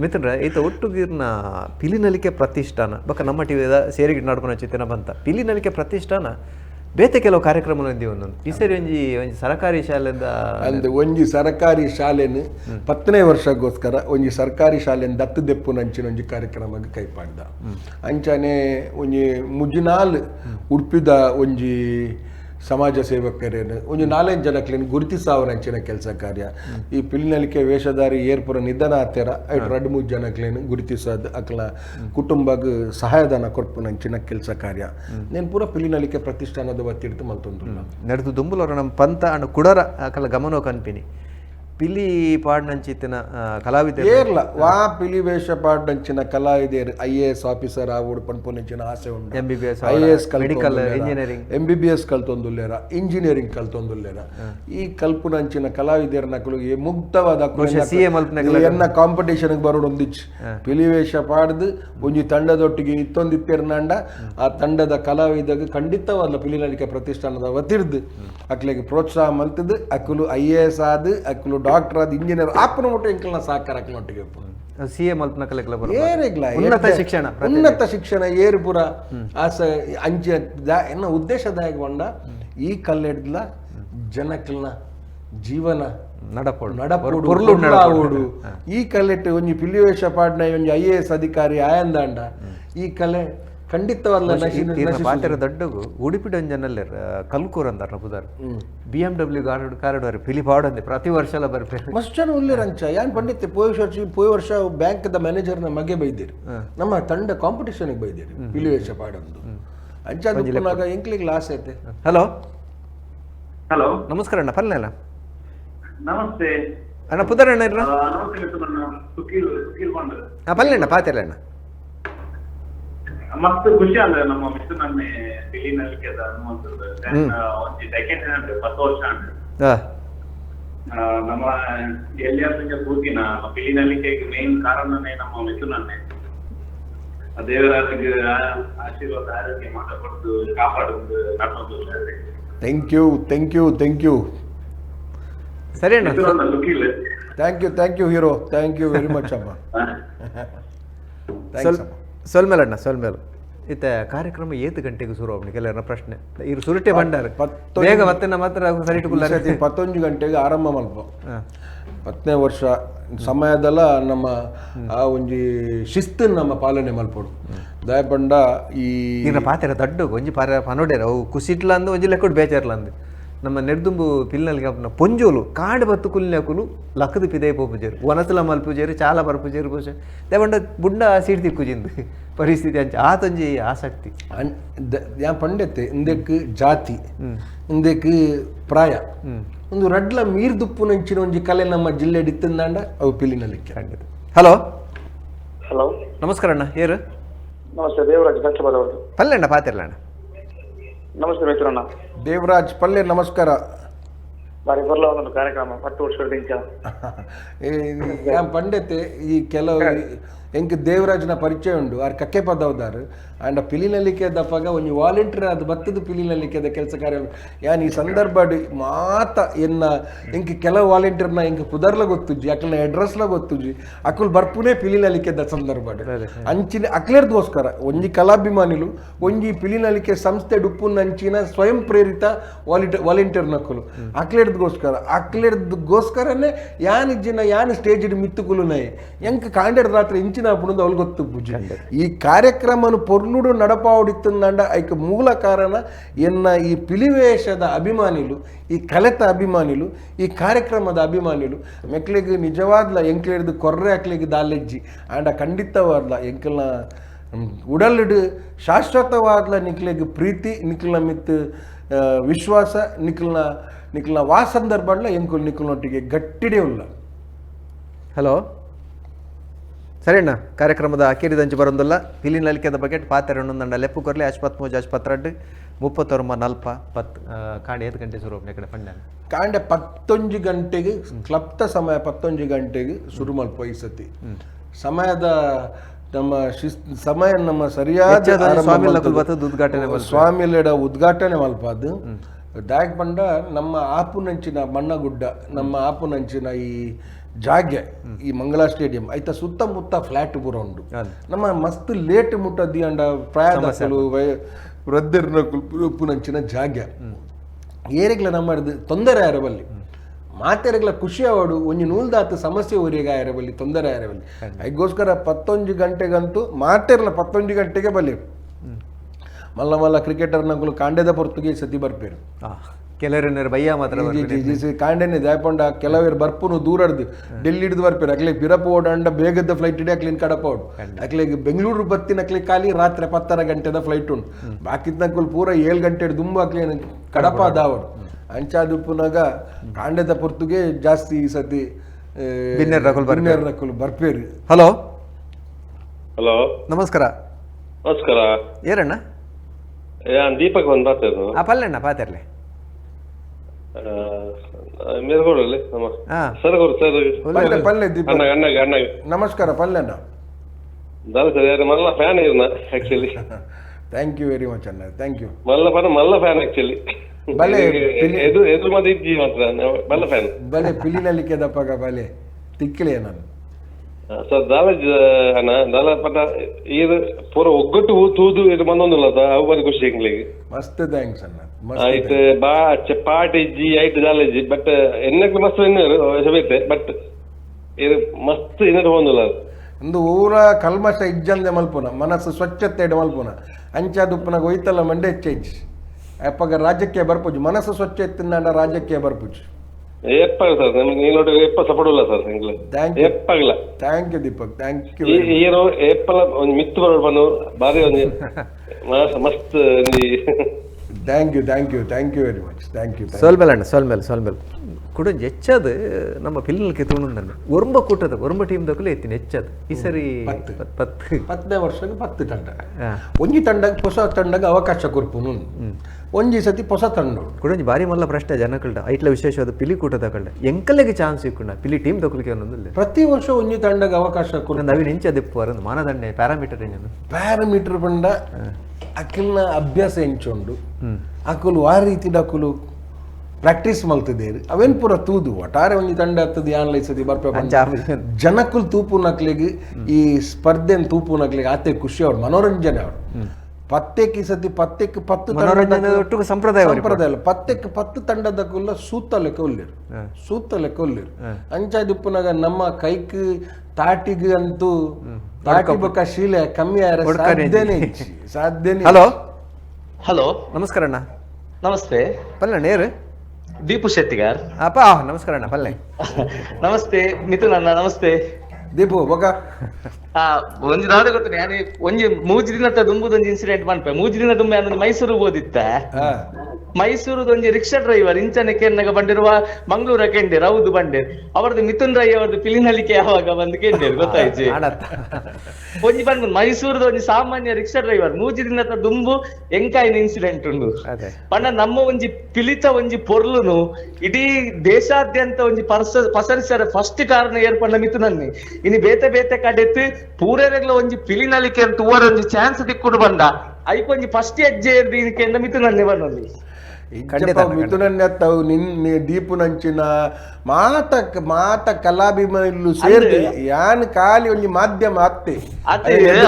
ಮಿತ್ರ ಈತ ಒಟ್ಟುಗೀರ್ನ ಪಿಲಿನಲಿಕೆ ಪ್ರತಿಷ್ಠಾನ. ಬಕ ನಮ್ಮ ಟಿವಿ ಸೇರಿಗೆ ನಡ್ಕೊಂಡು ಚಿತ್ತಿನ ಬಂತ. ಪಿಲಿನಲಿಕೆ ಪ್ರತಿಷ್ಠಾನ? ಬೇತೆ ಕೆಲವು ಕಾರ್ಯಕ್ರಮ ಒಂದಿ ಒಂದೊಂದು. ಈ ಸರಿ ಒಂಜಿ ಒಂಜಿ ಸರಕಾರಿ ಶಾಲೆದ ಅಂದ್ ಒಂಜಿ ಸರ್ಕಾರಿ ಶಾಲೆನ್ ಪತ್ತನೇ ವರ್ಷಕ್ಕೋಸ್ಕರ ಒಂಜಿ ಸರ್ಕಾರಿ ಶಾಲೆನ್ ದತ್ತು ದೆಪ್ಪು ನಂಚಿನ ಒಂಜಿ ಕಾರ್ಯಕ್ರಮಕ್ಕೆ ಕೈಪಾಡ್ದ. ಅಂಚನೆ ಒಂಜಿ ಮುಜಿನಾಲ್ ಉಡ್ಪಿದ ಒಂಜಿ ಸಮಾಜ ಸೇವಕರೇನು ಒಂದು ನಾಲ್ಕು ಗುರುತಿ ಸಾವಿರ ಅಂಚಿನ ಕೆಲಸ ಕಾರ್ಯ. ಈ ಪಿಲ್ನಲಿಕೆ ವೇಷಧಾರಿ ಏರ್ಪುರ ನಿಧನ ಹತ್ತಿರ ಐಟ್ ಎರಡು ಮೂರು ಜನಕ್ಲೇನು ಗುರುತಿಸೋದು ಅಕ್ಲ ಕುಟುಂಬಗ್ ಸಹಾಯಧನ ಕೊಡ್ಪು ನಂಚಿನ ಕೆಲಸ ಕಾರ್ಯ. ನೇನು ಪೂರ ಪಿಲಿನಲಿಕೆ ಪ್ರತಿಷ್ಠಾನದ ಒತ್ತಿಡ್ತು ಮಲ್ತೊಂದು ನಡೆದು ದುಂಬುಲವ್ರ ನಮ್ಮ ಪಂತ ಅಣ್ಣ ಕುಡರ ಅಕಲ ಗಮನ ಕನ್ಪಿನಿ ಪಿಲಿ ಪಾಡ್ನಂಚಿತ್ತಿನ ಕಲಾವಿದ ಏರ್ಲ ವಾ ಪಿಲಿ ವೇಷ ಪಾಡ್ನಂಚಿನ ಕಲಾವಿದೇರು ಐ ಎ ಎಸ್ ಆಫೀಸರ್ ಆವಡು ಪನ್ಪುನಂಚಿನ ಆಸೆ ಉಂಡು M B B S I A S medical engineering. M B B S ಕಲ್ತೊಂದುಲ್ಲೇರ engineering ಕಲ್ತೊಂದುಲ್ಲೇರ. ಈ ಕಲ್ಪುನಂಚಿನ ಕಲಾವಿದರ ನಕಲು ಏ ಮುಕ್ತವಾದ ಎನ್ನ ಕಾಂಪಿಟೇಷನ್ ಬರೋಡು ಒಂದಿಚ್ಚು ಪಿಲಿವೇಷ ಪಾಡ್ದು ಒಂಜಿ ತಂಡದೊಟ್ಟಿಗೆ ಇತ್ತೊಂದು ಇಪ್ಪೆರ್ನಾಂಡ ಆ ತಂಡದ ಕಲಾವಿದಗೆ ಖಂಡಿತವಾದ ಪಿಲಿನಲಿಕೆ ಪ್ರತಿಷ್ಠಾನದ ವತಿರ್ದು. ಅಕ್ಲಿಗೆ ಪ್ರೋತ್ಸಾಹ ಮಲ್ತದ್ದು ಅಕ್ಕಲು ಐ ಎ ಎಸ್ ಆದ್ ಅಕ್ಕಲು ಡಾಕ್ಟರ್ ಅದು ಇಂಜಿನಿಯರ್ ಆಪನ ಮುಟ್ಟ ಇಂಕಲ್ನ ಸಾಕಾರ ಅಕ್ಲೊಟ್ಟಿಗೆ ಸಿ ಎ ಮಲ್ಪನ ಕಲೆಕ್ಲ ಏರಿಗ್ಲ ಉನ್ನತ ಶಿಕ್ಷಣ ಉನ್ನತ ಶಿಕ್ಷಣ ಏರ್ಪುರ ಆಸ ಅಂಚ ಎನ್ನ ಉದ್ದೇಶದಾಯಕ ಬಂಡ ಈ ಕಲ್ಲೆಡ್ಲ ಜನಕ್ಲನ ಜೀವನ ನಡಪೋಡು. ನಡಪೋಡು ಪೊರ್ಲಾವೋಡು ಈ ಕಲ್ಲೆಟ್ಟು ಒಂಜಿ ಪಿಲಿವೇಶ ಪಾಡ್ನ ಒಂಜಿ ಐ ಎ ಎಸ್ ಅಧಿಕಾರಿ ಆಯಂದಾಂಡ. ಈ ಕಲೆ ಖಂಡಿತವಾದ ದೊಡ್ಡ ಉಡುಪಿ ದೊಡ್ಡಗು ಉಡುಪಿಡ ಜನಲ್ಲೇ ಕಲ್ಕೂರ್ ಅಂತಾರ ಪುದಾರ್ B M W guard corridor ಪಿಲಿ ಅಂದ್ರೆ ಪ್ರತಿ ವರ್ಷ ಎಲ್ಲ ಬರ್ಬೇಕು ಮಸ್ಟ್ ಜನ ರಂಚ. ಯಾನ್ ಪಂಡಿತ್ ಪೋಯ್ ವರ್ಷ ಪೋಯ್ ವರ್ಷ ಬ್ಯಾಂಕ್ ದ ಮ್ಯಾನೇಜರ್ನ ಮಗೆ ಬೈದಿರಿ. ನಮ್ಮ ತಂಡ ಕಾಂಪಿಟೇಷನ್ಗೆ ಬೈದಿರಿ ವರ್ಷ ಪಾಡೊಂದು ಅಂಚ ದುಪ್ಪುನಾಗ ಎಂಕ್ಲಿಗೆ ಲಾಸ್ ಐತೆ. ಹಲೋ ಹಲೋ ನಮಸ್ಕಾರ ಅಣ್ಣ ಪಲ್ಲೆ ಅಲ್ಲ? ನಮಸ್ತೆ. ಅಣ್ಣ ಪುದರ್ ಅಣ್ಣ ಇರ್ರ ನಮಸ್ತೆ ಪಲ್ಲೆ ಅಣ್ಣ ಪಾತೆಲ್ಲ ಅಣ್ಣ. ಮಸ್ತ್ ಖುಷಿ ಅಂದ್ರೆ ನಮ್ಮ ಮಿಸ್ಟರ್ ನನ್ನೆ ಬಿಲಿನಲ್ಲಿ ಅದ ಅನ್ನುವಂಥದ್ದು ಒಂದು ಡೆಕೆಟ್ ಅಂದ್ರೆ ಪತ್ತು ವರ್ಷ ಅಂದ್ರೆ. ನಮ್ಮ ಎಲ್ಲಿ ನಮ್ಮ ಕೂತಿನ ಬಿಲಿನಲ್ಲಿ ಮೇನ್ ಕಾರಣನೇ ನಮ್ಮ ಮಿಸ್ಟರ್ ಆ ದೇವರಾಜಗೆ ಆಶೀರ್ವಾದ ಆರೋಗ್ಯ ಮಾತಾಡ್ಕೊಂಡು ಕಾಪಾಡೋದು ನಡ್ಕೊಂಡು thank you thank you thank you ಸರಿ ಅಣ್ಣ. Thank you thank you hero thank you very much ಅಮ್ಮ. ಆ, ಅಣ್ಣ ಸೊಲ್ಮೇಲೆ. ಇತ್ತ ಕಾರ್ಯಕ್ರಮ ಏತು ಗಂಟೆಗೆ ಶುರು ಅವನಿಗೆ ಎಲ್ಲರ ಪ್ರಶ್ನೆ. ಇರು ಸುರುಟೆ ಬಂಡಾರ ಪತ್ತೊಂದು- ಬೇಗ ಮತ್ತೆ ನಮ್ಮ ಹತ್ರ ಸರಿ ಪತ್ತೊಂದು ಗಂಟೆಗೆ ಆರಂಭ ಮಲ್ಪ ಹತ್ತನೇ ವರ್ಷ ಸಮಯದಲ್ಲ ನಮ್ಮ ಆ ಒಂಜಿ ಶಿಸ್ತು ನಮ್ಮ ಪಾಲನೆ ಮಲ್ಪಡು ದಯಪಂಡ ಈ ಪಾತೆರ ದಡ್ಡ ಒಂಜಿ ಪಾರ ಪನೋಡೇರ ಅವು ಕುಸಿಟ್ಲ ಅಂದು ಒಂಜಿ ಲೆಕ್ಕಡು ಬೇಚಾರ್ಲ ಅಂದು ನಮ್ಮ ನೆಡ್ದುಂಬು ಪಿಲ್ನಲ್ಲಿ ಕಪ್ಪನ ಪೊಂಜೋಲು ಕಾಡು ಬತ್ತು ಕುಲ್ನೆಕುಲು ಲಕ್ಕದು ಪಿದೆ ಪೋಪುಜೇರು ಒನಸಲ ಮಲ್ಪುಜೇರು ಚಾಲ ಬರ್ಪುಜೇರು ಬಹುಶ ದೇವಂಡ ಬುಂಡ ಸೀಟ್ ತಿಕ್ಕುಜಿಂದು ಪರಿಸ್ಥಿತಿ ಅಂಚ ಆತೊಂಜಿ ಆಸಕ್ತಿ. ಯಾ ಪಂಡೆತ್ತೆ ಇಂದಕ್ಕೆ ಜಾತಿ ಇಂದಕ್ಕೆ ಪ್ರಾಯ. ಒಂದು ರಡ್ಲ ಮೀರ್ ದುಪ್ಪು ನಂಚಿನ ಒಂಜಿ ಕಲೆ ನಮ್ಮ ಜಿಲ್ಲೆ ಡಿತ್ತಂದಾಂಡ ಅವು ಪಿಲಿನಲ್ಲಿ ಖಂಡಿತ ಹಲೋ? ಹಲೋ. ನಮಸ್ಕಾರ ಅಣ್ಣ ಏರು ನಮಸ್ತೆ ದೇವರಾಜ್ ಕಚ್ಚಬದವರು ಪಲ್ಲೆ ಅಣ್ಣ ಪಾತಿರಲ್ಲ ಅಣ್ಣ ನಮಸ್ತೆ ಮಿತ್ರಣ್ಣ ದೇವರಾಜ್ ಪಲ್ಲೆ ನಮಸ್ಕಾರ. ಬಾರಿ ಬರಲ್ಲ ಒಂದು ಕಾರ್ಯಕ್ರಮ ಹತ್ತು ವರ್ಷದಿಂದ ಇಂಚ ಯಾ ಈ ಕೆಲವು ಎಂಕ್ ದೇವರಾಜನ ಪರಿಚಯ ಉಂಡು ಆರ್ ಕಕ್ಕೆ ಪದವದಾರು ಆಂಡ ಪಿಲಿನಲ್ಲಿಕೆ ದಪ್ಪಗ ಒಂಜಿ ವಾಲಂಟಿಯರ್ ಅದು ಬತ್ತದ ಪಿಲಿನಲ್ಲಿಕೆದ ಕೆಲಸ ಕಾರ್ಯ ಯಾನ್ ಈ ಸಂದರ್ಭ ಮಾತ ಎನ್ನ ಎಂಕ್ ಕೆಲವು ವಾಲಂಟಿಯರ್ನ ಎಂಕ್ ಪುದರ್ಲ ಗೊತ್ತುಜಿ ಅಕ್ಲ ಅಡ್ರೆಸ್ಲ ಗೊತ್ತುಜಿ ಅಕುಲ್ ಬರ್ಪುನೇ ಪಿಲಿನಲ್ಲಿಕೆದ ಸಂದರ್ಭ ಅಂಚಿನ ಅಕ್ಲೇರ್ದೋಸ್ಕರ ಒಂಜಿ ಕಲಾಭಿಮಾನಿಲು ಒಂಜಿ ಪಿಲಿನಲಿಕೆ ಸಂಸ್ಥೆ ಡುಪ್ಪುನ ಅಂಚಿನ ಸ್ವಯಂ ಪ್ರೇರಿತ ವಾಲಿಟ ವಾಲಂಟಿಯರ್ ನಕುಲು ಅಕ್ಲೇರ್ದಗೋಸ್ಕರ ಅಕ್ಲೇರ್ದಗೋಸ್ಕರನೇ ಯಾನ್ ಇಜ್ಜಿನ ಯಾನ್ ಸ್ಟೇಜ್ ಮಿತ್ತುಕುಲು ನೈ. ಎಂಕ್ ಕಾಂಡೆಡ್ ರಾತ್ರಿ ಇಂಚಿನ ಪುಣದ ಅವ್ಲು ಗೊತ್ತು ಪೂಜೆ ಈ ಕಾರ್ಯಕ್ರಮನ ಪೊರ್ಲುಡು ನಡಪಾವಡಿತ್ತಂದಂಡ ಐಕ ಮೂಲ ಕಾರಣ ಎನ್ನ ಈ ಪಿಲಿವೇಷದ ಅಭಿಮಾನಿಲು ಈ ಕಲೆತ ಅಭಿಮಾನಿಲು ಈ ಕಾರ್ಯಕ್ರಮದ ಅಭಿಮಾನಿಲು. ಮೆಕ್ಲಿಗೆ ನಿಜವಾದ್ಲ ಎಂಕ್ಲಿಡ್ದು ಕೊರ್ರೆ ಅಕ್ಲಿಗೆ ದಾಲೆಜ್ಜಿ ಆಂಡ ಖಂಡಿತವಾದ್ಲ ಎಂಕಲ್ನ ಉಡಲಿಡು ಶಾಶ್ವತವಾದ್ಲ ನಿಕ್ಲಿಗೆ ಪ್ರೀತಿ ನಿಕ್ಲ ಮಿತ್ ವಿಶ್ವಾಸ ನಿಕ್ಲ್ನ ನಿಕ್ಲನ ವಾ ಸಂದರ್ಭ ಎಂಕುಲ್ ನಿಕ್ಲನೊಟ್ಟಿಗೆ ಗಟ್ಟಿಡೆ ಉಲ್ಲ ಹಲೋ? ಸರಿ ಕಾರ್ಯಕ್ರಮದ ಅಕೇರಿದಂಚು ಬರೊಂದುಲ್ಲ. ಪಿಲಿನ ನಲಿಕೆದ ಬಗೆಟ್ ಪಾತ್ರೆ ಹನ್ನೊಂದಂಡ ಲೆಪ್ಪು ಕೊರ್ಲಿ ಅಶ್ಪತ್ ಮೂಜ್ ಅಶ್ಪತ್ರೆಡ್ ಮುಪ್ಪತ್ತೊರ್ಮ ನಲ್ಪ ಪತ್. ಕಾಂಡೆ ಐದು ಗಂಟೆ ಶುರು ಕಡೆ ಪಂಡ ಕಾಂಡೆ ಪತ್ತೊಂಜಿ ಗಂಟೆಗೆ ಕ್ಲಪ್ತ ಸಮಯ ಪತ್ತೊಂಜಿ ಗಂಟೆಗೆ ಶುರು ಮಲ್ಪ ಈ ಸತಿ. ಸಮಯದ ನಮ್ಮ ಶಿಸ್ ಸಮಯ ನಮ್ಮ ಸರಿಯಾದ ಉದ್ಘಾಟನೆ. ಸ್ವಾಮಿಲೆಡ ಉದ್ಘಾಟನೆ ಮಲ್ಪದು ದಾಯಕ್ ಪಂಡ ನಮ್ಮ ಆಪುನಂಚಿನ ಮಣ್ಣಗುಡ್ಡ ನಮ್ಮ ಆಪುನಂಚಿನ ಈ ಜಾಗೆ ಈ ಮಂಗಳ ಸ್ಟೇಡಿಯಂ ಐತ ಸುತ್ತಮುತ್ತ ಫ್ಲಾಟ್ ಪೂರ ಉಂಡು ನಮ್ಮ ಮಸ್ತ್ ಲೇಟ್ ಮುಟ್ಟದಿ ಅಂಡ ಪ್ರಾಯದಕ್ಕಲು ವೃದ್ಧರನ್ನ ಉಪ್ಪುನಂಚಿನ ಜಾಗ. ಏರೆಗ್ಲ ನಮ್ಮ ತೊಂದರೆ ಆರಬಲ್ಲಿ ಮಾತೆರೆಗ್ಲ ಖುಷಿ ಅವಡು ಒಂಜಿ ನೂಲ್ದಾತ ಸಮಸ್ಯೆ ಊರಿಗೆ ಇರಬಲ್ಲಿ ತೊಂದರೆ ಇರಬಲ್ಲಿ ಅದಕ್ಕೋಸ್ಕರ ಪತ್ತೊಂಜು ಗಂಟೆಗಂತೂ ಮಾತೆರ್ಲ ಪತ್ತೊಂಜು ಗಂಟೆಗೆ ಬಲ್ಲಿ. ಮಲ್ಲ ಮಲ್ಲ ಕ್ರಿಕೆಟರ್ನಗಳು ಕಾಂಡೆದ ಪೊರ್ತುಗೆ ಸತಿ ಬರ್ಪೇರು ಆ, ಭಯ ಬಯ್ಯ ಮಾತ್ರ ಜಿ- ಕಾಂಡೆನೆ ದಾಯಪಂಡ ಕೆಲವರು ಬರ್ಪುನು ದೂರ ಹಿಡ್ದು ಡೆಲ್ಲಿ ಹಿಡಿದು ಬರ್ಪೇರು. ಅಕ್ಲೆ ಪಿರಪ ಓಡಂಡ ಬೇಗದ ಫ್ಲೈಟ್ ಇಡಿ ಅಕ್ಲಿನ್ ಕಡಪ ಓಡು ಅಕ್ಲೆ ಬೆಂಗಳೂರು ಬತ್ತಿನ ಅಕ್ಲೆ ಖಾಲಿ ರಾತ್ರಿ ಪತ್ತರ ಗಂಟೆದ ಫ್ಲೈಟ್ ಉಂಟು. ಬಾಕಿದ್ನಕ್ಕಲ್ ಪೂರ ಏಳು ಗಂಟೆ ತುಂಬ ಅಕ್ಲೆ ಕಡಪ ದಾವಡು ಅಂಚಾದುಪ್ಪುನಾಗ ಕಾಂಡೆದ ಪೊರ್ತುಗೆ ಜಾಸ್ತಿ ಈ ಸತಿ ಬಿನ್ನೆರ್ ರಕುಲ್ ಬರ್ಪೇರು. ಬಿನ್ನೆರ್ ರಕುಲ್ ಬರ್ಪೇರು. ಹಲೋ? ಹಲೋ? ನಮಸ್ಕಾರ. ನಮಸ್ಕಾರ. ಏರಣ್ಣ ದೀಪಕ್ ಒಂದು ಮಾತಾಡೋದು. ಆ ಪಲ್ಲೆಣ್ಣ ಪಾತೆರ್ಲೆ. ಮೇಲ್ಗೌಡಲ್ಲಿ ನಮ್ಮ ಹಾ. ಸರ್ ಅವರು ಸರ್. ಪಲ್ಲೆ ಪಲ್ಲೆ ದೀಪ ಅಣ್ಣ ಅಣ್ಣಗೆ ಅಣ್ಣಗೆ ನಮಸ್ಕಾರ ಪಲ್ಲೆನ ದಾದ ಸರ್ ಯಾರು ಮಲ್ಲ ಫ್ಯಾನ್ ಇರ್ನ actually thank you very much ಅಣ್ಣ. ಥ್ಯಾಂಕ್ ಯು ಮಲ್ಲ ಫ್ಯಾನ್ ಮಲ್ಲ ಫ್ಯಾನ್ ಆಕ್ಚುಲಿ ಬಲೆ, ಎದು ಎದು ಮತ್ತೆ ಇಜ್ಜಿ ಮಾತ್ರ ಬಲ್ಲ ಫ್ಯಾನ್ ಬಲೆ ಪಿಲಿನಲ್ಲಿಕೆ ದಪ್ಪಗ ಬಲೆ. ತಿಕ್ಕಲೇ ನಾನು? ಸರ್ ದಾಲಜ್ ಅಣ್ಣ ದಾಲ ಪಟ ಇದು ಪೂರ ಒಗ್ಗಟ್ಟು ತೂದು ಇದು ಮಂದೊಂದಿಲ್ಲ ಅವು ಬಂದು ಖುಷಿ ಎಂಗ್ಲಿಗೆ ಮಸ್ತ್ ಥ್ಯಾಂಕ್ಸ್ ಅಣ್ಣ ಆಯ್ತು ಬಾ ಪಾಟ್ ಜಿ ಐಟ್ ದಾಲಜಿ ಬಟ್ ಎನ್ನಕ್ಕೆ ಮಸ್ತ್ ಎನ್ನರು ಸಬೇತೆ ಬಟ್ ಇದು ಮಸ್ತ್ ಇನ್ನದು ಹೊಂದಿಲ್ಲ ಒಂದು ಊರ ಕಲ್ಮಶ ಇಜ್ಜಂದೆ ಮಲ್ಪುನ ಮನಸ್ಸು ಸ್ವಚ್ಛತೆ ಇಡ ಮಲ್ಪುನ. ಅಂಚಾದುಪ್ಪನಾಗ ಗೊಯ್ತಲ್ಲ ಮಂಡೆ ಚೇಂಜ್ ಅಪ್ಪಗ ರಾಜ್ಯಕ್ಕೆ ಬರ್ಪುಜು ಮನಸ್ಸು ಸ್ವಚ್ಛ ಎತ್ತಿನ ರಾಜ್ಯಕ್ಕೆ ಬರ್ಪುಜು. ಎಪ್ಪಾಗ ಸರ್ ನಮಗೆ ನೀವು ನೋಡಿ ಎಪ್ಪ ಸಪೋರ್ಟ್ ಸರ್ ನಿಂಗ್ಲ you you. ಎಪ್ಪಾಗಿಲ್ಲ thank you Deepak thank you ಈ ಏನು ಎಪ್ಪಲ ಒಂದು ಮಿತ್ತು ಬರೋಡು ಬಂದು ಬಾರಿ ಒಂದು ಮಸ್ತ್ thank you thank you thank you very much thank you ಸೋಲ್ಮೇಲ್ ಅಣ್ಣ ಸೋಲ್ಮೇಲ್ ಸೋಲ್ಮೇಲ್ ಕೂಡ ಹೆಚ್ಚದು ನಮ್ಮ ಪಿಲ್ಲಲ್ಗೆ ತುಳುಂಡು ಒರಂಬ ಕೂಟದ ಒರಂಬ ಟೀಮ್ ದಕ್ಕಲು ಎತ್ತಿನ ಹೆಚ್ಚದು ಈ ಸರಿ ಪತ್ತು. ಪತ್- ಪತ್ತು ಪತ್ತನೇ ವರ್ಷಕ್ಕೆ ಪತ್ತು ತಂಡ. ಒಂಜಿ ತಂಡಕ್ಕೆ ಹೊಸ ತಂಡಕ್ಕೆ ಅವಕಾಶ ಕೊರ್ಪುನು ಒಂಜಿ ಸತಿ ಹೊಸ ತಂಡ ಕುಡೊಂಜಿ ಬಾರಿ ಮಲ್ಲ ಪ್ರಶ್ನೆ ಜನಕಲ್ಡ ಐಟ್ಲ ವಿಶೇಷವಾದ ಪಿಲಿ ಕೂಟ ತಕಲ್ಡ ಎಂಕಲೆಗೆ ಚಾನ್ಸ್ ಇಕ್ಕುಂಡ ಪಿಲಿ ಟೀಮ್ ತಕೊಲಿಕ್ಕೆ ಅನ್ನೊಂದಿಲ್ಲ ಪ್ರತಿ ವರ್ಷ ಒಂಜಿ ತಂಡಕ್ಕೆ ಅವಕಾಶ ಕೊಡ ನವಿ ಇಂಚ ದಿಪ್ಪು ಅರಂದು ಮಾನದಂಡ ಪ್ಯಾರಾಮೀಟರ್ ಏನು ಪ್ಯಾರಾಮೀಟರ್ ಬಂಡ ಅಕ್ಕಲ್ನ ಅಭ್ಯಾಸ ಎಂಚುಂಡು. ಅಕ್ಕಲು ಆ ರೀತಿ ಅಕ್ಕಲು ಪ್ರಾಕ್ಟೀಸ್ ಮಲ್ತಿದ್ದೇರಿ. ಅವೇನ್ ಪೂರ ತೂದು? ಒಟ್ಟಾರೆ ಒಂಜಿ ತಂಡ ಹತ್ತದ ಯಾನ್ ಲೈಸತಿ ಬರ್ಪೆ ಜನಕ್ಕೂ ತೂಪು ನಕ್ಲಿಗೆ ಈ ಸ್ಪರ್ಧೆನ್ ತೂಪು ನಕ್ಲಿಗೆ ಆತೆ ಖುಷಿ ಅವ್ರು ಮನೋರಂಜನೆ ಅವರು. ಪತ್ತೆಕ್ಕೆ ಈ ಸತಿ ಪತ್ತೆಕ್ಕೆ ಪತ್ತು ಮನೋರಂಜನೆ ಒಟ್ಟಿಗೆ ಸಂಪ್ರದಾಯ ಸಂಪ್ರದಾಯ ಅಲ್ಲ ಪತ್ತೆಕ್ಕೆ ಪತ್ತು ತಂಡದಕ್ಕುಲ್ಲ ಸೂತ ಲೆಕ್ಕ ಉಲ್ಲಿರು ಸೂತ ಲೆಕ್ಕ ಉಲ್ಲಿರು ಅಂಚಾದಿಪ್ಪುನಾಗ ನಮ್ಮ ಕೈಕ್ ತಾಟಿಗೆ ಅಂತೂ ತಾಟಿ ಬೊಕ್ಕ ಶೀಲೆ ಕಮ್ಮಿ ಆಯ್ರೆ ಸಾಧ್ಯನೇ. ಸಾಧ್ಯನೇ ಹಲೋ ಹಲೋ ನಮಸ್ಕಾರ ಅಣ್ಣ. ನಮಸ್ತೆ. ಪಲ್ಲಣ್ಣ ನೇರು ದೀಪು ಶೆಟ್ಟಿಗಾರ್. ಅಪ್ಪ ನಮಸ್ಕಾರ ಅಣ್ಣ ಪಲ್ಲೆ ನಮಸ್ತೆ ಮಿಥುನ್ ಅಣ್ಣ ನಮಸ್ತೆ. ದೀಪು ಬೊಗ ಆ ಒಂಜಿ ದಾದ ಗೊತ್ತು ಯಾನಿ ಒಂಜಿ ಮೂಜಿ ದಿನ ದುಂಬುದೊಂಜಿ ಇನ್ಸಿಡೆಂಟ್ ಮನ್ಪೆ ಮೂಜಿ ದಿನ ದುಂಬೆ ಅಂದ್ರೆ ಮೈಸೂರು ಓದಿತ್ತ ಹಾ ಮೈಸೂರು ಒಂಜಿ ರಿಕ್ಷಾ ಡ್ರೈವರ್ ಇಂಚನೆ ಕೆನ್ನಗ ಬಂದಿರುವ ಮಂಗಳೂರ ಕೆಂಡೇರ್ ರೌದು ಬಂಡೇರ್ ಅವರದ್ದು ಮಿಥುನ್ ರೈ ಅವರದ್ದು ಪಿಲಿನಲಿಕೆ ಯಾವಾಗ ಬಂದು ಕೆಂಡೇರ್ ಗೊತ್ತಾಯ್ತು? ಒಂಜಿ ಬಂದ್ ಮೈಸೂರದ ಒಂಜಿ ಸಾಮಾನ್ಯ ರಿಕ್ಷಾ ಡ್ರೈವರ್ ಮೂಜಿ ದಿನ ದುಂಬು ಎಂಕಾಯಿನ ಇನ್ಸಿಡೆಂಟ್ ಉಂಡು. ಅದೇ. ಪಂಡ ನಮ್ಮ ಒಂಜಿ ಪಿಲಿತ ಒಂಜಿ ಪೊರ್ಲುನು ಇಡೀ ದೇಶಾದ್ಯಂತ ಒಂಜಿ ಪರ್ಸ ಪಸರಿಸರ ಫಸ್ಟ್ ಕಾರಣ ಏರ್ಪಂಡ ಮಿಥುನನ್ನಿ. ಇನಿ ಬೇತೆ ಬೇತೆ ಕಡೆತ್ ಪೂರೆರೆಗ್ಲ ಒಂಜಿ ಪಿಲಿನಲಿಕೆ ಅಂತ ಒಂಜಿ ಚಾನ್ಸ್ ದಿಕ್ಕುಡು ಬಂದ. ಐಕೊಂಜಿ ಫಸ್ಟ್ ಹೆಜ್ಜೆ ಇರ್ದಿ ಮಿಥುನನ್ನಿ ಬನ್ನೊಂದಿ ಖಂಡಿತ ಮಿಥುನನ್ನೆತ್ತವು ನಿನ್ ನಿ- ದೀಪು ನಂಚಿನ ಮಾತ ಮಾತ ಕಲಾಭಿಮಾನಿಗಳು ಸೇರಿ ಯಾನ್ ಕಾಲಿ ಒಂಜಿ ಮಾಧ್ಯಮ ಅತ್ತೆ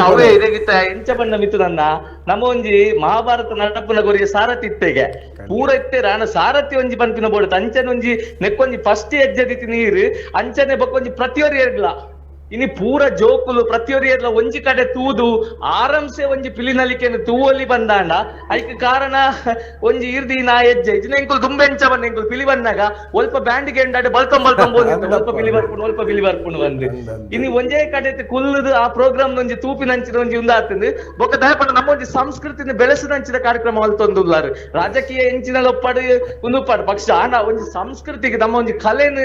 ಅವೇ ಇದಾಗಿತ್ತ ಎಂಚ ಬಣ್ಣ ಮಿಥುನನ್ನ ನಮ್ಮ ಒಂಜಿ ಮಹಾಭಾರತ ನಡಪುನ ಗೊರಿಗೆ ಸಾರಥಿ ಇತ್ತೆಗೆ. ಪೂರ ಇತ್ತೆ ಆನ ಸಾರಥಿ ಒಂಜಿ ಬಂತಿನ ಬೋಡು ಅಂಚನೆ ಒಂಜಿ ನೆಕ್ಕೊಂಜಿ ಫಸ್ಟ್ ಹೆಜ್ಜೆ ದಿತಿ ನೀರು ಅಂಚನೆ ಬಕ್ಕೊಂಜಿ ಪ್ರತಿಯೊರಿ ಇರ್ಲ ಇನಿ ಪೂರ ಜೋಕುಲು ಪ್ರತಿಯೊರಿ ಎಲ್ಲ ಒಂಜಿ ಕಡೆ ತೂದು ಆರಂಸೆ ಒಂಜಿ ಪಿಲಿನಲಿಕೆನ ತೂವಲ್ಲಿ ಬಂದಾಂಡ. ಐಕ್ ಕಾರಣ ಒಂಜಿ ಇರ್ದಿ ನಾ ಹೆಜ್ಜೆ ಇಜಿನ ಎಂಕುಲು ಬಂದ ಎಂಕುಲು ಪಿಲಿ ಬಂದಾಗ ಒಲ್ಪ ಬ್ಯಾಂಡಿಗೆ ಎಂಡಾಡೆ ಬಲ್ಕಂ ಬಲ್ಕಂ ಬೋದಿತ್ತು. ಒಲ್ಪ ಪಿಲಿ ಬರ್ಕೊಂಡು ಒಲ್ಪ ಪಿಲಿ ಬರ್ಕೊಂಡು ಬಂದು. ಇನಿ ಒಂಜೇ ಕಡೆ ಕುಲ್ಲುದು ಆ ಪ್ರೋಗ್ರಾಮ್ ಒಂಜಿ ತೂಪಿನಂಚಿನ ಒಂಜಿ ಉಂದಾತಂದು. ಬೊಕ್ಕ ದಯಪಂಡ ನಮ್ಮ ಒಂಜಿ ಸಂಸ್ಕೃತಿನ ಬೆಳೆಸದಂಚಿದ ಕಾರ್ಯಕ್ರಮ ಅಲ್ತೊಂದುಲ್ಲಾರು ರಾಜಕೀಯ ಎಂಚಿನ ಒಪ್ಪಡು ಉಂದುಪಾಡು ಪಕ್ಷ ಆನ ಒಂಜಿ ಸಂಸ್ಕೃತಿಗೆ ನಮ್ಮ ಒಂಜಿ ಕಲೆನ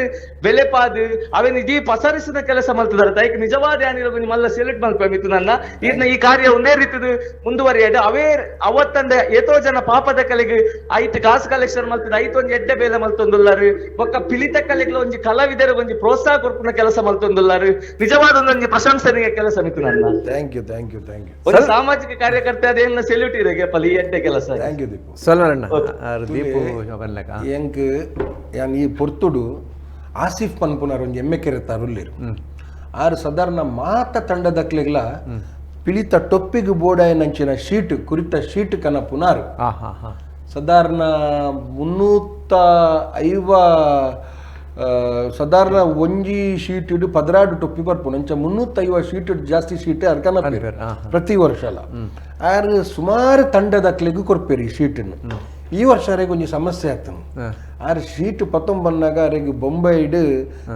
ಬೆಲೆಪಾದು ಅವೇನು ಇಡೀ ಪಸರಿಸಿದ ಕೆಲಸ ಮಲ್ತಿದಾರೆ ದೈಕ್ ನಿಜವಾದ ಏನಿರೋ ನಿಮ್ಮೆಲ್ಲ ಮಲ್ಲ ಸೆಲೆಕ್ಟ್ ಮಲ್ಪೆ ಮಿತ್ತು ನನ್ನ. ಇದನ್ನ ಈ ಕಾರ್ಯ ಒಂದೇ ರೀತಿದು ಮುಂದುವರಿಯದು ಅವೇ ಅವತ್ತಂದ ಏತೋ ಜನ ಪಾಪದ ಕಲೆಗೆ ಐತ್ ಕಾಸು ಕಲೆಕ್ಷನ್ ಮಲ್ತಿದ ಐತೊಂದು ಒಂಜಿ ಎಡ್ಡೆ ಬೇಲೆ ಮಲ್ತೊಂದುಲ್ಲಾರು. ಬೊಕ್ಕ ಪಿಲಿತ ಕಲೆಗಳ ಒಂದು ಕಲಾವಿದರ ಒಂದು ಪ್ರೋತ್ಸಾಹ ಕೊರ್ಪುನ ಕೆಲಸ ಮಲ್ತೊಂದುಲ್ಲಾರು. ನಿಜವಾದ ಒಂದೊಂಜಿ ಪ್ರಶಂಸನೀಯ ಕೆಲಸ ಮಿತ್ತು ನನ್ನ. Thank you thank you thank you ಒಂದು ಸಾಮಾಜಿಕ ಕಾರ್ಯಕರ್ತ ಅದೇನ ಸೆಲ್ಯೂಟ್ ಇದೆ ಪಲಿ ಎಡ್ಡೆ ಕೆಲಸ ಥ್ಯಾಂಕ್ ಯು ದೀಪು ಆ, ದೀಪು ಬರ್ಲಕ ಎಂಕ್ ಯಾನ್ ಈ ಪೊರ್ತುಡು ಆಸಿಫ್ ಪನ್ಪುನಾರ್ ಒಂದು ಎಮ್ಮೆ ಕೆರೆ ಉಳ್ಳೇರು ಆರು ಸಾಧಾರಣ ಮಾತ ತಂಡದಕ್ಲೆಗ್ಲ ಪಿಳಿತ ಟೊಪ್ಪಿಗೆ ಬೋಡಾಯನಂಚಿನ ಶೀಟ್ ಕುರಿತ ಶೀಟ್ ಕನ ಪುನಾರು. ಸಾಧಾರಣ ಮುನ್ನೂತ್ತ ಐವ ಸಾಧಾರಣ ಒಂಜಿ ಶೀಟ್ ಇಡು ಪದರಾಡು ಟೊಪ್ಪಿ ಬರ್ಪುಂಡು ಅಂಚ ಮುನ್ನೂತ್ತೈವ ಶೀಟ್ ಇಡು ಜಾಸ್ತಿ ಶೀಟ್ ಅರ್ಕನ ಪ್ರತಿ ವರ್ಷ ಅಲ್ಲ. ಆರು ಸುಮಾರು ತಂಡದಕ್ಲೆಗೂ ಕೊರ್ಪೇರಿ ಈ ಶೀಟನ್ನು. ಈ ವರ್ಷ ಅರೆಗೆ ಒಂಜಿ ಸಮಸ್ಯೆ ಆಗ್ತಾನೆ. ಆರ್ ಶೀಟ್ ಪತ್ತೊಂಬನ್ನಾಗ ಅರೆಗೆ ಬೊಂಬೈಡ್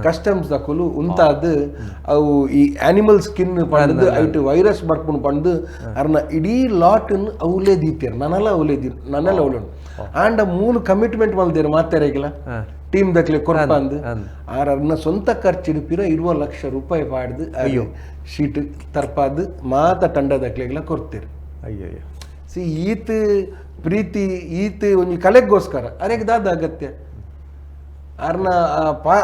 ಕಸ್ಟಮ್ಸ್ ದಕ್ಕಲು ಉಂತಾದ್ ಅವು ಈ ಆನಿಮಲ್ ಸ್ಕಿನ್ ಪಂಡ್ ಐಟ್ ವೈರಸ್ ಬರ್ಪುಂಡು ಪಂಡ್ ಅರ್ನ ಇಡೀ ಲಾಟ್ ಅವಲೇ ದೀತಿಯರ್ ನನ್ನೆಲ್ಲ ಅವಲೇ ದೀರ್ ನನ್ನೆಲ್ಲ ಅವಳು ಆಂಡ ಮೂಲು ಕಮಿಟ್ಮೆಂಟ್ ಮಲ್ದೇರು ಮಾತಾರೇಗಿಲ್ಲ. ಟೀಮ್ ದಕ್ಲೆ ಕೊರ್ಪಂದು. ಆರ್ ಅರ್ನ ಸ್ವಂತ ಖರ್ಚಿಡಿಪಿರ ಇರುವ ಲಕ್ಷ ರೂಪಾಯಿ ಪಾಡ್ದು ಅಯ್ಯೋ. ಶೀಟ್ ತರ್ಪಾದ್ ಮಾತ ತಂಡ ದಕ್ಲೆಗ್ಲ ಕೊಡ್ತೀರಿ. ಅಯ್ಯೋ ಸಿ ಈತ್ ಪ್ರೀತಿ, ಈತ ಒಂದು ಕಲೆಗೋಸ್ಕರ. ಅರೆಗ್ ದಾದ ಅಗತ್ಯ. ಅರ್ನ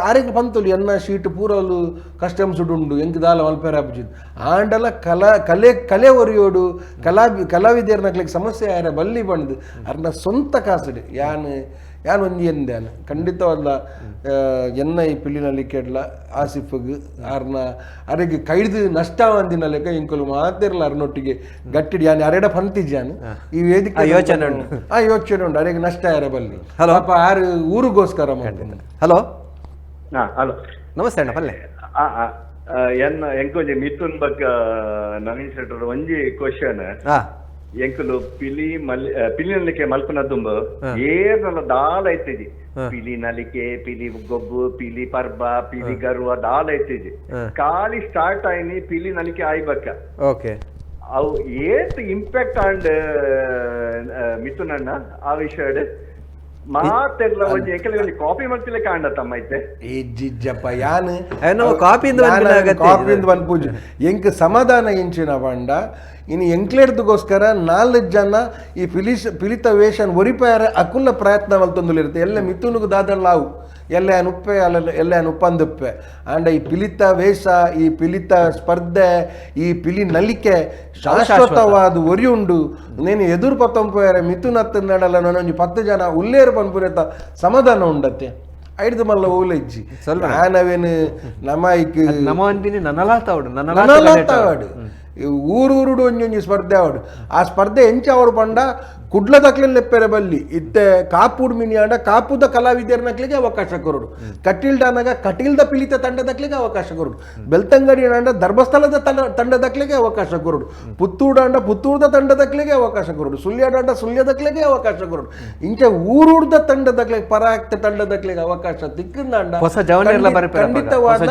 ಅರೆಗ್ ಪಂತುಲು, ಎನ್ನ ಶೀಟ್ ಪೂರಲು ಕಸ್ಟಮ್ಸ್ ಉಂಡು ಎಂಕ್ ದಾಲ ಮಲ್ಪೇರ ಅಬ್ಜಿದ್ ಆಂಡಲ ಕಲಾ, ಕಲೆ ಕಲೆ ಒರಿಯೋಡು ಕಲಾ ಕಲಾವಿದರ್ನಕ್ಲಿಗೆ ಸಮಸ್ಯೆ ಆರ ಬಲ್ಲಿ ಬಂದು, ಅರ್ನ ಸ್ವಂತ ಕಾಸಡು ಯಾನ್ ಯಾನ್ ಒಂಜಿ ಎಂದ್ಯಾನ್ ಖಂಡಿತವಾದ ಎನ್ನ ಈ ಪಿಲ್ಲಿನಲ್ಲಿ ಕೇಳಲ ಆಸಿಫ್ಗೆ ಅರ್ನ ಅರೆಗೆ ಕೈದು ನಷ್ಟ ಒಂದಿನ ಲೆಕ್ಕ ಇಂಕಲು ಮಾತಿರಲ್ಲ ಅರ್ನೊಟ್ಟಿಗೆ. ಗಟ್ಟಿಡಿ ಯಾನ್ ಅರೆಡ ಪಂತಿಜ್ಯಾನ್ ಈ ವೇದಿಕೆ ಯೋಚನೆ ಉಂಟು. ಆ ಯೋಚನೆ ಉಂಟು. ಅರೆಗೆ ನಷ್ಟ ಯಾರ ಬಲ್ಲಿ? Hello. ಅಪ್ಪ ಆರು ಊರಿಗೋಸ್ಕರ ಮಾಡ್ತೀನಿ ಹಲೋ? ಹಾ ಹಲೋ. ನಮಸ್ತೆ ಅಣ್ಣ ಪಲ್ಲೆ ಆ ಆ ಎನ್ ಎನ್ನ ಎಂಕೋಜಿ ಮಿಥುನ್ ಬಗ್ಗೆ ನವೀನ್ ಶೆಟ್ಟರ್ ಒಂಜಿ ಕ್ವಶನ್ ಹಾ. ಎಂಕುಲು ಪಿಲಿ ಮಲ್ ಆ, ಪಿಲಿ ನಲಿಕೆ ಮಲ್ಪನ ತುಂಬ ಏರ್ನಲ ದಾಲ ಐತಿಜಿ ಪಿಲಿ ನಲಿಕೆ ಪಿಲಿ ಗೊಬ್ಬು ಪಿಲಿ ಪರ್ಬ ಪಿಲಿ ಗರುವ ದಾಲ ಐತಿಜಿ ಖಾಲಿ ಸ್ಟಾರ್ಟ್ ಆಯ್ನಿ ಪಿಲಿ ನಲಿಕೆ ಆಯ್ಬಕ್ಕ ಓಕೆ ಅವು ಏತ್ ಇಂಪ್ಯಾಕ್ಟ್ ಆಂಡ್ ಮಿಥುನ್ ಅಣ್ಣ ಆ ವಿಷಯ ಮಾತೆಲ್ಲ ಒಂಜಿ ಎಂಕಲೆ ಒಂಜಿ ಕಾಪಿ ಮಾಡ್ತಿಲ್ಲ ಕಾಂಡ ತಮ್ಮ ಐತೆ ಈ ಜಿಜ್ಜಪ್ಪ ಯಾನ್ ಏನೋ ಕಾಪಿಯಿಂದ ಬಂದಿನ ಅಗತ್ಯ ಕಾಪಿಯಿಂದ ಬಂದ್ ಪೂಜೆ. ಎಂಕ್ ಸಮಾಧಾನ ಇಂಚಿನ ಬಂಡ. ಇನ್ನು ಎಂಕ್ಲೆಡ್ದುಗೋಸ್ಕರ ನಾಲ್ಕು ಜನ ಈ ಪಿಲಿಶ್ ಪಿಲಿತ ವೇಷನ್ ಒರಿಪಾರ ಅಕುಲ್ಲ ಪ್ರಯತ್ನ ಮಲ್ತೊಂದುಲಿರುತ್ತೆ ಎಲ್ಲ ಮಿಥುನುಗು ದಾದಲ್ಲಾವು ಎಲ್ಲೇ ಅನುಪ್ಪೆ ಅಲ್ಲ ಎಲ್ಲೇ ಅನುಪ್ಪಂದುಪ್ಪೆ ಆ್ಯಂಡ್ ಈ ಪಿಲಿತ ವೇಷ ಈ ಪಿಲಿತ ಸ್ಪರ್ಧೆ ಈ ಪಿಲಿ ನಲಿಕೆ ಶಾಶ್ವತವಾದ ಒರಿಯುಂಡು. ನೀನು ಎದುರು ಪತ್ತೊಂಪರೆ ಮಿಥುನತ್ತ ನಡಲ ನನೊಂಜಿ ಪತ್ತು ಜನ ಉಲ್ಲೇರು ಪನ್ಪುರೆತ ಸಮಾಧಾನ ಉಂಡತ್ತೆ. ಐದು ಮಲ್ಲ ಓಲೆಜ್ಜಿ ಆನವೇನು ನಮಾಯಿಕ್ ನಮಾನ್ಬಿನಿ ನನಲಾತಾವಡು ನನಲಾತಾವಡು ಊರುಡು ಒಂಜೊಂಜಿ ಸ್ಪರ್ಧೆ ಅವಡು ಆ ಸ್ಪರ್ಧೆ ಎಂಚ ಅವರು ಪಂಡ ಕುಡ್ಲ ಲೆಪ್ಪೆರೆ ಬಲ್ಲಿ ಇತ್ತೆ ಕಾಪುಡ್ ಮಿನಿ ಆಂಡ ಕಾಪುದ ಕಲಾವಿದರ್ನಕ್ಲಿಗೆ ಅವಕಾಶ ಕೊರಡು. ಕಟೀಲ್ಡಾನಾಗ ಕಟೀಲ್ದ ಪಿಲಿತ ತಂಡದಕ್ಲಿಗೆ ಅವಕಾಶ ಕೊರಡು. ಬೆಳ್ತಂಗಡಿ ಆಂಡ ಧರ್ಮಸ್ಥಳದ ತಂಡ ತಂಡದಕ್ಲಿಗೆ ಅವಕಾಶ ಕೊರಡು. ಪುತ್ತೂಡಾಂಡ ಪುತ್ತೂರ್ದ ತಂಡದಕ್ಲಿಗೆ ಅವಕಾಶ ಕೊರಡು. ಸುಳ್ಯಡಾಂಡ ಸುಳ್ಯದಕ್ಲಿಗೆ ಅವಕಾಶ ಕೊರಡು. ಇಂಚೆ ಊರೂರ್ದ ತಂಡದಕ್ಲಿಗೆ ಪರಾಕ್ತ ತಂಡದಕ್ಲಿಗೆ ಅವಕಾಶ ತಿಕ್ಕಂದಾಂಡ ಖಂಡಿತವಾದ.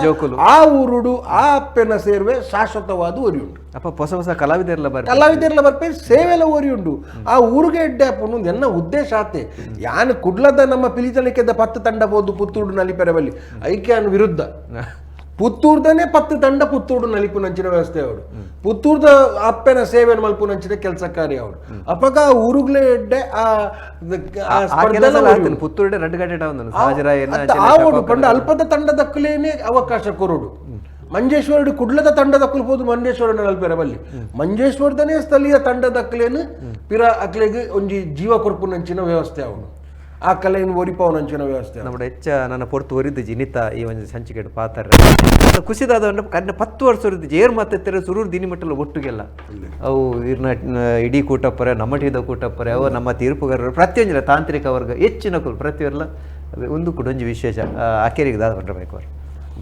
ಆ ಊರುಡು ಆ ಅಪ್ಪೆನ ಸೇರ್ವೆ ಶಾಶ್ವತವಾದ ಒರಿಯುಂಡು ಅಪ್ಪ ಹೊಸ ಹೊಸ ಕಲಾವಿದರೆಲ್ಲ ಬರ್ ಕಲಾವಿದರೆಲ್ಲ ಬರ್ಪೆ ಸೇವೆಲ್ಲ ಓರಿಯುಂಡು ಆ ಊರಿಗೆ ಎಡ್ಡೆ ಅಪ್ಪನು ಎನ್ನ ಉದ್ದೇಶ ಆತೆ. ಯಾನ್ ಕುಡ್ಲದ ನಮ್ಮ ಪಿಲಿತಲಿಕೆದ ಪತ್ತು ತಂಡ ಹೋದು ಪುತ್ತೂರು ನಲಿಪೆರವಲ್ಲಿ. ಐಕ್ಯ ಐಕ್ಯಾನ್ ವಿರುದ್ಧ. ಪುತ್ತೂರ್ದನೆ ಪತ್ತು ತಂಡ ಪುತ್ತೂರು ನಲಿಪು ನಂಚಿನ ವ್ಯವಸ್ಥೆ ಅವರು. ಪುತ್ತೂರ್ದ ಅಪ್ಪನ ಸೇವೆ ಮಲ್ಪು ನಂಚಿನ ಕೆಲಸ ಕಾರ್ಯ ಅಪಗ ಊರುಗ್ಲೇ ಎಡ್ಡೆ ಪುತ್ತೂರುಡೆ ಆವಡು ಪಂಡ ಅಲ್ಪದ ತಂಡದಕ್ಕಲೇನೆ ಅವಕಾಶ ಕೊರಡು. ಮಂಜೇಶ್ವರುಡು ಕುಡ್ಲದ ತಂಡದ ಕುಲ್ಪೋದು ಮಂಜೇಶ್ವರನ ಅಲ್ಪೆರಬಲ್ಲಿ ಮಂಜೇಶ್ವರದನೇ ಸ್ಥಳೀಯ ತಂಡದ ಅಕ್ಲೇನು ಪಿರ ಅಕ್ಲೆಗೆ ಒಂಜಿ ಜೀವ ಕೊರ್ಪುನಂಚಿನ ವ್ಯವಸ್ಥೆ ಅವನು. ಆ ಕಲೆಯನ್ನು ಒರಿಪಾವುನಂಚಿನ ವ್ಯವಸ್ಥೆ ನಮ್ಮ ಹೆಚ್ಚ ನನ್ನ ಪೊರ್ತು ಒರಿದ್ದು ಜಿನಿತ ಈ ಒಂದು ಸಂಚಿಕೆಡು ಪಾತ್ರ. ಕುಸಿದಾದ ಕನ್ನ ಪತ್ತು ವರ್ಷ ಒರಿದ್ದು ಏರ್ ಮಾತಾಡ್ತಾರೆ ಸುರೂರು ದಿನಿ ಮಟ್ಟಲ್ಲ ಒಟ್ಟಿಗೆಲ್ಲ. ಅವು ಇರ್ನ ಇಡೀ ಕೂಟಪ್ಪರೆ ನಮ್ಮಟಿದ ಕೂಟಪ್ಪರೆ ಅವು ನಮ್ಮ ತೀರ್ಪುಗಾರರು ಪ್ರತಿಯೊಂದಿಲ್ಲ ತಾಂತ್ರಿಕ ವರ್ಗ ಹೆಚ್ಚಿನ ಪ್ರತಿಯೊಂದು ಒಂದು ಕೂಡ ಒಂದು ವಿಶೇಷ ಆಕೆರಿಗೆ ದಾದ ಬಂದಿರಬೇಕು ಅವರು.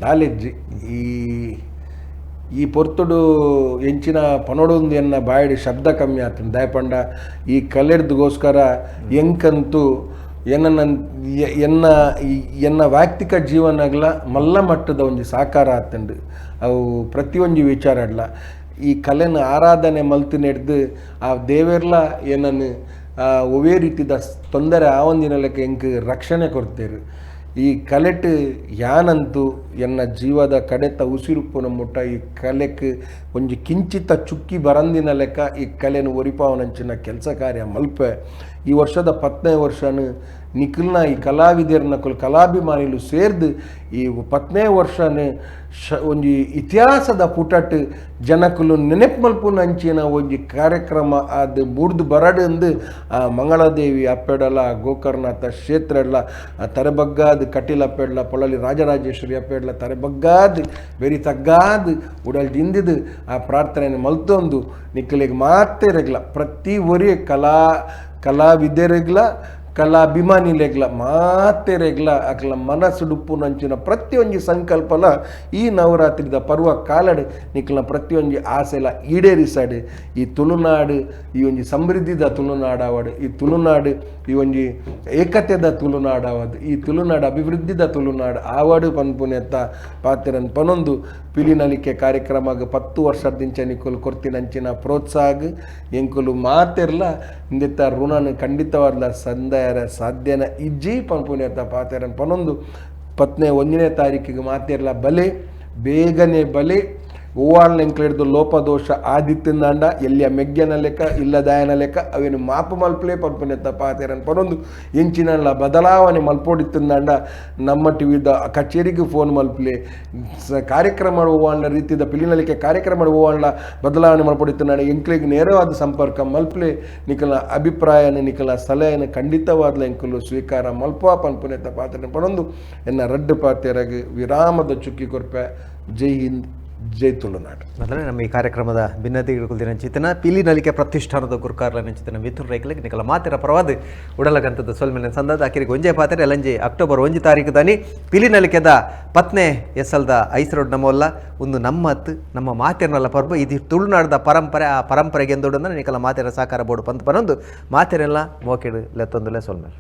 ದಾಲೆಜ್ಜಿ ಈ ಈ ಪೊರ್ತುಡು ಎಂಚಿನ ಪನೊಡೊಂದು ಎನ್ನ ಬಾಯಡಿ ಶಬ್ದ ಕಮ್ಮಿ ಆತನ ದಯಪಂಡ, ಈ ಕಲೆಡ್ದಗೋಸ್ಕರ ಎಂಕಂತೂ ಎನ್ನ ಎನ್ನ ಎನ್ನ ವ್ಯಕ್ತಿಕ ಜೀವನಗಳ ಮಲ್ಲ ಮಟ್ಟದ ಒಂದು ಸಾಕಾರ ಆತಂಡು. ಅವು ಪ್ರತಿಯೊಂದು ವಿಚಾರ ಅಡ್ಲ ಈ ಕಲೆನ ಆರಾಧನೆ ಮಲ್ತು ನೆಡ್ದು ಆ ದೇವೆರ್ಲ ಏನನ್ನು ಒವೇ ರೀತಿದ ತೊಂದರೆ ಆ ಒಂದಿನ ಲೆಕ್ಕ ಎಂಕ್ ರಕ್ಷಣೆ ಕೊಡ್ತೇರು. ಈ ಕಲೆಟ್ ಯಾನಂತು ಎನ್ನ ಜೀವದ ಕಡೆತ ಉಸಿರುಪ್ಪುನ ಮುಟ್ಟ ಈ ಕಲೆಕ್ ಒಂಜಿ ಕಿಂಚಿತ ಚುಕ್ಕಿ ಬರಂದಿನ ಲೆಕ್ಕ ಈ ಕಲೆನು ಒರಿಪಾವನಂಚಿನ ಕೆಲಸ ಕಾರ್ಯ ಮಲ್ಪೆ. ಈ ವರ್ಷದ ಪತ್ತನೇ ವರ್ಷನ ನಿಖಿಲ್ನ ಈ ಕಲಾವಿದರನ್ನ ಕುಲ್ ಕಲಾಭಿಮಾನಿಲು ಸೇರ್ದು ಈ ಪತ್ನೇ ವರ್ಷನೇ ಶ ಒಂಜಿ ಇತಿಹಾಸದ ಪುಟಟ್ ಜನಕುಲು ನೆನಪು ಮಲ್ಪುನ ಅಂಚಿನ ಒಂಜಿ ಕಾರ್ಯಕ್ರಮ ಅದು ಮುಡ್ದು ಬರಡು ಆ ಮಂಗಳಾದೇವಿ ಅಪ್ಪೆಡಲ ಗೋಕರ್ಣಾಥ ಕ್ಷೇತ್ರ ಎಲ್ಲ ತರೆಬಗ್ಗಾದ್ ಕಟೀಲ್ ಅಪ್ಪೆಡ್ಲ, ಪೊಳಲಿ ರಾಜರಾಜೇಶ್ವರಿ ಅಪ್ಪೆಡ್ಲ ತರೆಬಗ್ಗಾದ್, ಬೆರಿ ತಗ್ಗಾದ ಉಡಲ್ ದಿಂದಿದ್ದು ಆ ಪ್ರಾರ್ಥನೆಯನ್ನು ಮಲ್ತೊಂದು ನಿಖಿಲಿಗೆ ಮಾತೇ ರೆಗ್ಲ ಪ್ರತಿ ಒರಿ ಕಲಾ ಕಲಾವಿದರೆಗ್ಲ ಕಲಾಭಿಮಾನಿಲೆಗ್ಲ, ಮಾತೆರೆಗ್ಲ ಅಕ್ಲ ಮನಸ್ಸುಡುಪ್ಪು ನಂಚಿನ ಪ್ರತಿಯೊಂದು ಸಂಕಲ್ಪಲ ಈ ನವರಾತ್ರಿದ ಪರ್ವ ಕಾಲಡ್ ನಿಕ್ಲ ಪ್ರತಿಯೊಂದು ಆಸೆಲ ಈಡೇರಿಸಾಡು. ಈ ತುಳುನಾಡು, ಈ ಒಂಜಿ ಸಮೃದ್ಧಿದ ತುಳುನಾಡಾವಡು, ಈ ತುಳುನಾಡು, ಈ ಒಂಜಿ ಏಕತೆದ ತುಳುನಾಡಾವದು, ಈ ತುಳುನಾಡು ಅಭಿವೃದ್ಧಿದ ತುಳುನಾಡು ಆವಾಡು ಪನ್ಪುನೆತ್ತ ಪಾತ್ರನ್ ಪನೊಂದು ಪಿಲಿನಲಿಕೆ ಕಾರ್ಯಕ್ರಮಗ್ ಪತ್ತು ವರ್ಷದಿಂಚ ನಿಕುಲು ಕೊರ್ತಿನಂಚಿನ ಪ್ರೋತ್ಸಾಹ ಎಂಕುಲು ಮಾತೆರ್ಲ ಇಂದಿತ್ತ ಋಣನ ಖಂಡಿತವಾದ ಸಂದಾಯರ ಸಾಧ್ಯನ ಇಜ್ಜಿ ಪಂಪುನೆತ್ತ ಪಾತೆರನ್ ಪನೊಂದು. ಪತ್ನೆ ಒಂದನೇ ತಾರೀಕಿಗೆ ಮಾತೆರ್ಲ ಬಲೆ ಬೇಗನೆ ಬಲೆ. ಓವಾಳ್ನ ಎಂಕ್ಲೆಡ್ದು ಲೋಪದೋಷ ಆದಿತ್ಯಂದಾಂಡ ಎಲ್ಲಿಯ ಮೆಗ್ಗನ ಲೆಕ್ಕ ಇಲ್ಲದಾಯನ ಲೆಕ್ಕ, ಅವೇನು ಮಾಪು ಮಲ್ಪಲೇ ಪಂಪನೆತ್ತ ಪಾತೆರನ್. ಪರೊಂದು ಎಂಚಿನಲ್ಲ ಬದಲಾವಣೆ ಮಲ್ಪೋಡಿತ್ತಂದಾಂಡ ನಮ್ಮ ಟಿವಿದ ಕಚೇರಿಗೆ ಫೋನ್ ಮಲ್ಪಲೆ. ಕಾರ್ಯಕ್ರಮ ಹೂವಾಂಡ ರೀತಿಯ ಪಿಲಿನಲಿಕೆ ಕಾರ್ಯಕ್ರಮ ಹೂವಾಂಡ ಬದಲಾವಣೆ ಮಲ್ಪೋಡಿತ್ತಂದಾಂಡ ಎಂಕ್ಲಿಗೆ ನೇರವಾದ ಸಂಪರ್ಕ ಮಲ್ಪಲೆ. ನಿಕಲ ಅಭಿಪ್ರಾಯನ ನಿಕಲ ಸಲಹೆನ ಖಂಡಿತವಾದ ಎಂಕಲು ಸ್ವೀಕಾರ ಮಲ್ಪ ಪನ್ಪುನೆತ್ತ ಪಾತೆರನ್. ಪರೊಂದು ಎನ್ನ ರಡ್ಡು ಪಾತೇರಾಗಿ ವಿರಾಮದ ಚುಕ್ಕಿ ಕೊರ್ಪೆ. ಜೈ ಹಿಂದ್. ಜೈ ತುಳುನಾಡು ಅಂದರೆ ನಮ್ಮ ಈ ಕಾರ್ಯಕ್ರಮದ ಭಿನ್ನತೆ ಕುಲ್ದಿನ ಚಿಂತನ ಪಿಲಿ ನಲಿಕೆ ಪ್ರತಿಷ್ಠಾನದ ಗುರುಕಾರ್ಲ ನಂಚಿತನ ಮಿಥುನ್ ರೈಕಲಿಗೆ ನಿಕಲ ಮಾತಿರ ಪರವಾದ ಉಡಲಗಂತದ ಸೊಲ್ಮೆನ ಸಂದದ ಆಕಿರಿಗೆ ಒಂಜೆ ಪಾತ್ರೆ ಎಲಂಜಿ ಅಕ್ಟೋಬರ್ ಒಂಜಿ ತಾರೀಕು ದಾನಿ. ಪಿಲಿ ನಲಿಕೆದ ಪತ್ನೆ ಎಸಲ್ದ ಐಸರೋಡ್ ನಮ್ಮಲ್ಲ ಒಂದು ನಮ್ಮತ್, ನಮ್ಮ ಮಾತಿರನಲ್ಲ ಪರ್ಬ, ಇದು ತುಳುನಾಡದ ಪರಂಪರೆ, ಆ ಪರಂಪರೆಗೆ ಎಂದೋಡಂದ್ರೆ ನಿಕಲ ಮಾತಿರ ಸಾಕಾರ ಬೋರ್ಡ್ ಪಂತ ಪನೊಂದು. ಮಾತಿರೆಲ್ಲ ಮೋಕೆಡು ಲೆತ್ತೊಂದುಲೆ ಸೊಲ್ಮೆಲ್